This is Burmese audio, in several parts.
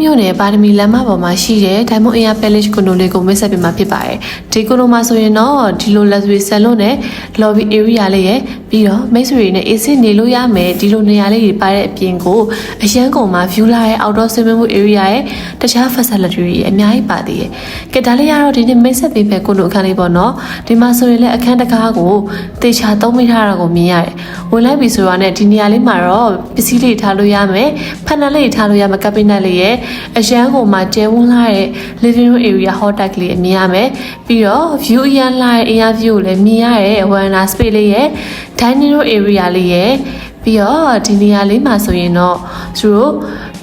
မြို့နယ်ပါရမီလမ်းမပေါ်မှာရှိတဲ့ Diamond Air Palace ကွန်ဒိုလေးကိုမိတ်ဆက်ပေးမှာဖြစ်ပါတယ်ဒီကွန်ဒိုမှာဆိုရင်တော့ဒီလို luxury salon နဲ့ lobby area လေးရယ်ပြီးတော့မိတ်ဆွေတွေနဲ့ AC နေလို့ရမယ်ဒီလိုနေရာလေးတွေပါတဲ့အပြင်ကိုအရန်ကုန်မှာ view လာတဲ့ outdoor swimming pool area ရဲ့တခြား facility တွေအများကြီးပါသေးတယ်ကဲဒါလေးကတော့ဒီနေ့မိတ်ဆက်ပေးမဲ့ကွန်ဒိုအခန်းလေးပေါ့နော်ဒီမှာဆိုရင်လည်းအခန်းတကားကိုတေချာသုံးမိထားတာကိုမြင်ရတယ် ဝင်လိုက်ပြီဆိုတော့ ਨੇ ဒီနေရာလေးမှာတော့ပစ္စည်းလေးထားလို့ရမယ်ဖက်နက်လေးထားလို့ရမယ်ကပ်ပိနက်လေးရဲ့အရန်ကုန်မှာကျဲဝန်းလာတဲ့ living room area hot tub လေးအမြင်ရမယ်ပြီးတော့ view အရန်လာတဲ့ air view ကိုလည်းမြင်ရတဲ့ veranda space လေးရဲ့ dining room area လေးရဲ့ပြီးတော့ဒီနေရာလေးမှာဆိုရင်တော့သူတို့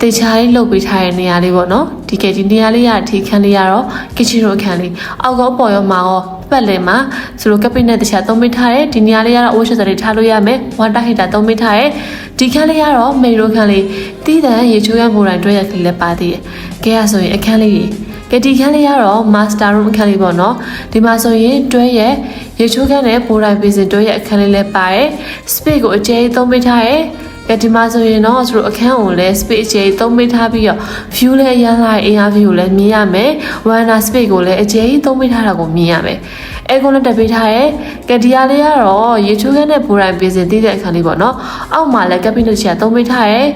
တေချာလေးလုပ်ပေးထားတဲ့နေရာလေးပေါ့နော်ဒီကဲဒီနေရာလေးရဒီခန်းလေးရတော့ kitchen room အခန်းလေးအောက်ကောပေါ်ရောမှာရောပတ်လည်မှာသူတို့ကပိနက်တခြားသုံးပေးထားတယ်ဒီနေရာလေးကတော့ ocean တွေထားလို့ရမယ် water heater သုံးပေးထားတယ်ဒီခန်းလေးကတော့မေရိုခန်းလေးတည်တံရေချိုးရမိုးတိုင်းတွဲရကလေးလည်းပါသေးတယ်ကဲရဆိုရင်အခန်းလေးကြီးကဲဒီခန်းလေးကတော့ master room အခန်းလေးပေါ့နော်ဒီမှာဆိုရင်တွဲရဲ့ရေချိုးခန်းနဲ့ပိုးတိုင်းပေးစင်တွဲရဲ့အခန်းလေးလည်းပါတယ် space ကိုအကျယ်ကြီးသုံးပေးထားတယ် ကဲဒီမှာဆိုရင်တော့သူတို့အခန်းကိုလည်း space အကျယ်ကြီးသုံးပေးထားပြီးတော့ view လည်းရမ်းလာတဲ့ air view ကိုလည်းမြင်ရမယ် veranda space ကိုလည်းအကျယ်ကြီးသုံးပေးထားတာကိုမြင်ရမယ်အဲကုန်းလည်းတက်ပေးထားတယ်ကဲဒီဟာလေးကတော့ရေချိုးခန်းနဲ့ပိုးတိုင်းပေးစင်တည်တဲ့အခန်းလေးပေါ့နော်အောက်မှာလည်း cabinet ချာသုံးပေးထားတယ်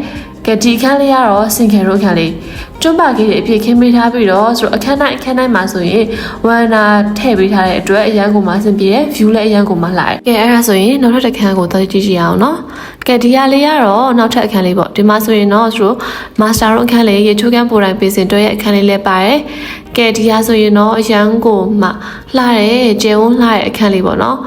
ကဲဒီအခန်းလေးကတော့စင်ကယ်ရိုးအခန်းလေးကျွန်းပါကြီးတွေအပြည့်ခင်းပေးထားပြီးတော့ဆိုတော့အခန်းတိုင်းအခန်းတိုင်းမှာဆိုရင်ဝမ်နာထည့်ပေးထားတဲ့အတွက်အရန်ကိုမှအဆင်ပြေတယ် view လည်းအရန်ကိုမှလာတယ်ကဲအဲ့ဒါဆိုရင်နောက်ထပ်တစ်ခန်းကိုသွားကြည့်ကြည့်ရအောင်နော်ကဲဒီဟာလေးကတော့နောက်ထပ်အခန်းလေးပေါ့ဒီမှာဆိုရင်တော့သူတို့ master room အခန်းလေးရေချိုးခန်းပိုတိုင်းပေးစင်တွဲရဲ့အခန်းလေးလည်းပါတယ်ကဲဒီဟာဆိုရင်တော့အရန်ကိုမှလှတဲ့ကျဲဝန်းလှတဲ့အခန်းလေးပေါ့နော်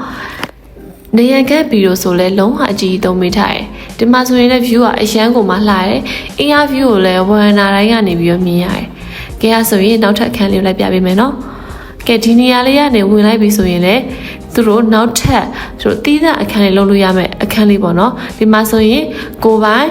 နေရန်ကက်ဗီဒီယိုဆိုလဲလုံးဝအကြည့်သုံးမိထားတယ်။ဒီမှာဆိုရင်လည်း view ကအရန်ကိုမှလှတယ်။ AR view ကိုလည်းဝမ်နာတိုင်းကနေပြီးတော့မြင်ရတယ်။ကဲအဲ့ဆိုရင်နောက်ထပ်အခန်းလေးကိုလိုက်ပြပေးမယ်နော်။ကဲဒီနေရာလေးကနေဝင်လိုက်ပြီဆိုရင်လည်းသူတို့နောက်ထပ်သူတို့တီးတဲ့အခန်းလေးလုပ်လို့ရမယ်အခန်းလေးပေါ့နော်။ဒီမှာဆိုရင်ကိုပိုင်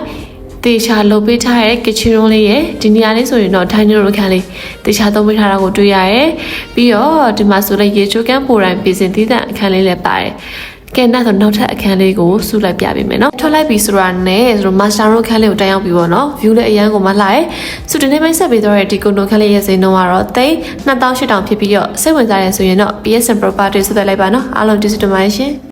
တေချာလုပ်ပေးထားတဲ့ kitchen room လေးရဲ့ဒီနေရာလေးဆိုရင်တော့ dining room အခန်းလေးတေချာသုံးပေးထားတာကိုတွေ့ရတယ်။ပြီးတော့ဒီမှာဆိုလည်းရေချိုးကန်းပိုတိုင်းပြင်ဆင်တည်တဲ့အခန်းလေးလည်းပါတယ်။ ကဲနောက်ဆိုနောက်ထပ်အခန်းလေးကိုစုလိုက်ပြပေးမယ်နော်ထွက်လိုက်ပြီဆိုတာနဲ့ဆိုတော့ master room ခန်းလေးကိုတိုင်ရောက်ပြီပေါ့နော် view လည်းအရန်ကိုမလှရဲဆိုဒီနေ့မိတ်ဆက်ပေးတော့တဲ့ဒီကွန်ဒိုခန်းလေးရဲ့ဈေးနှုန်းကတော့သိန်း2800ဖြစ်ပြီးတော့စိတ်ဝင်စားရဆိုရင်တော့ PSN property ဆက်သွယ်လိုက်ပါနော်အားလုံးကျေးဇူးတင်ပါတယ်ရှင်